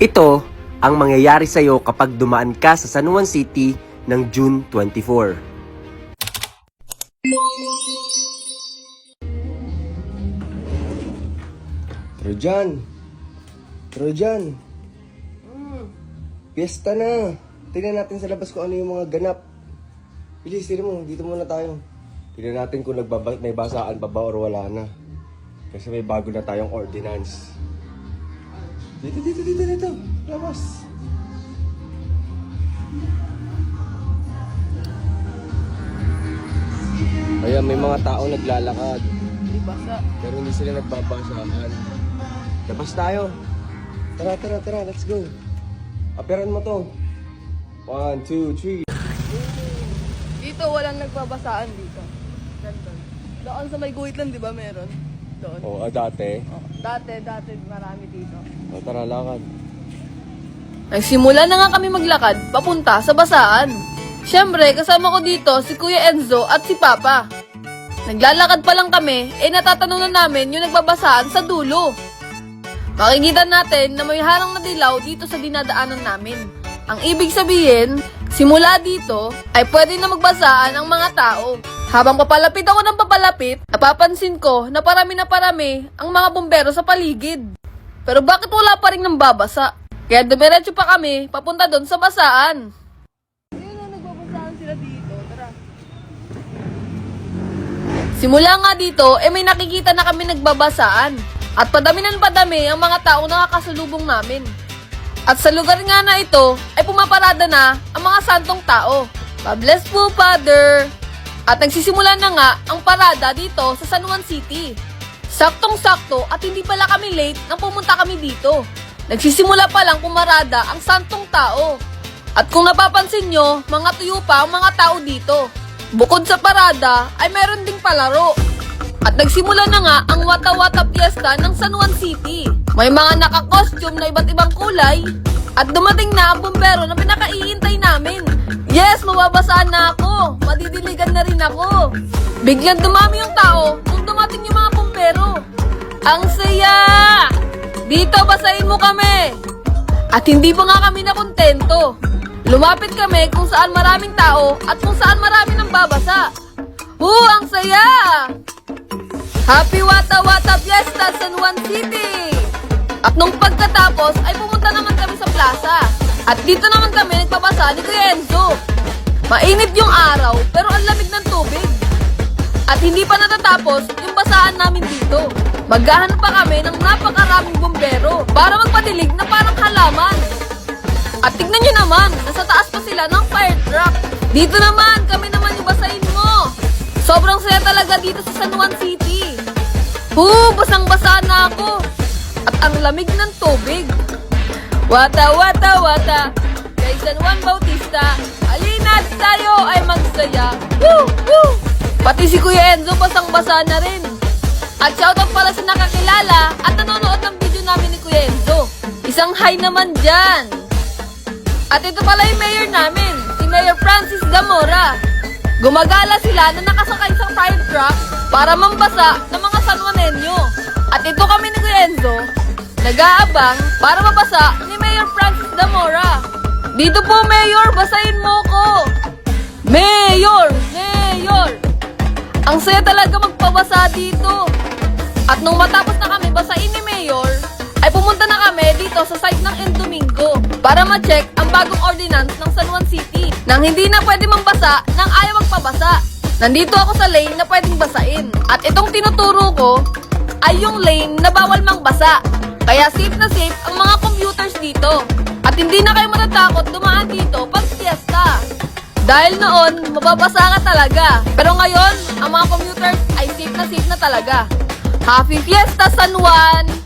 Ito ang mangyayari sa iyo kapag dumaan ka sa San Juan City ng June 24. Trojan! Trojan! Piyesta na! Tingnan natin sa labas kung ano yung mga ganap. Bilis, tingnan mo. Dito muna tayo. Tingnan natin kung nagbaba, may basaan pa ba or wala na. Kasi may bago na tayong ordinance. Dito, dito, dito, dito. Labas. Ayan, may mga tao naglalakad. Di basa. Pero hindi sila nagbabasaan. Labas tayo. Tara, tara, tara. Let's go. Aperan mo to. One, two, three. Dito walang nagbabasaan dito. Doon sa may guhit lang, di ba meron? Doon. Oh, ah, dati. Oh, dati, dati marami dito. Oh, tara, lakad. Nagsimula na nga kami maglakad papunta sa basaan. Siyempre, kasama ko dito si Kuya Enzo at si Papa. Naglalakad pa lang kami, eh natatanunan namin yung nagbabasaan sa dulo. Makikita natin na may harang na dilaw dito sa dinadaanan namin. Ang ibig sabihin, simula dito ay pwede na magbasaan ang mga tao. Habang papalapit ako ng papalapit, napapansin ko na parami na parami ang mga bumbero sa paligid. Pero bakit wala pa rin ng babasa? Kaya dumiretso pa kami papunta doon sa basaan. Ayun na, nagbabasaan sila dito. Tara. Simula nga dito, eh may nakikita na kami nagbabasaan. At padami ng padami ang mga tao na nakakasalubong namin. At sa lugar nga na ito, ay pumaparada na ang mga santong tao. Pa-bless po, Father! At nagsisimula na nga ang parada dito sa San Juan City. Saktong-sakto at hindi pala kami late nang pumunta kami dito. Nagsisimula pa lang pumarada ang santong tao. At kung napapansin nyo, mga tuyo pa ang mga tao dito. Bukod sa parada, ay meron ding palaro. At nagsimula na nga ang Wata-Wata Fiesta ng San Juan City. May mga naka-costume na iba't ibang kulay. At dumating na ang bumbero na pinakaiintay namin. Yes, mababasaan na ako. Madidiligan na rin ako. Biglang dumami yung tao nung dumating yung mga bumbero. Ang saya! Dito, basahin mo kami! At hindi pa nga kami nakontento. Lumapit kami kung saan maraming tao at kung saan marami nang babasa. Woo, ang saya! Happy Wata Wata Fiesta San Juan City! At nung pagkatapos ay pumunta naman kami sa plaza. At dito naman kami nagpabasa ni Kuya Enzo. Mainit yung araw pero ang lamig ng tubig. At hindi pa natatapos yung basaan namin dito. Maghahanap pa kami ng napakaraming bumbero para magpadilig na parang halaman. At tignan nyo naman, nasa taas pa sila ng fire truck. Dito naman, kami naman yung basahin mo. Sobrang saya talaga dito sa San Juan City. Huu, basang-basa na ako. At ang lamig ng tubig. Wata, wata, wata. Kay San Juan Bautista, alina't tayo ay magsaya. Woo, woo. Pati si Kuya Enzo basang-basa na rin. At shoutout pala sa nakakilala at nanonood ng video namin ni Kuya Enzo. Isang hi naman dyan. At ito pala yung mayor namin, si Mayor Francis Gamora. Gumagala sila na nakasakay sa fire truck para mambasa ng mga San Juanenyo. At ito kami ni Kuya Enzo, nag-aabang para mabasa ni Mayor Francis Gamora. Dito po, Mayor, basahin mo ko. Mayor! Mayor! Ang saya talaga magpabasa dito. At nung matapos na kami basain ni Mayor, ay pumunta na kami dito sa site ng El Domingo para ma-check ang bagong ordinance ng San Juan City nang hindi na pwede mambasa nang ayaw magpabasa. Nandito ako sa lane na pwedeng basain. At itong tinuturo ko ay yung lane na bawal mangbasa. Kaya safe na safe ang mga computers dito. At hindi na kayo matatakot dumaan dito pag fiesta. Dahil noon, mababasa ka talaga. Pero ngayon, ang mga computers ay safe na safe na talaga. Happy Fiesta San Juan!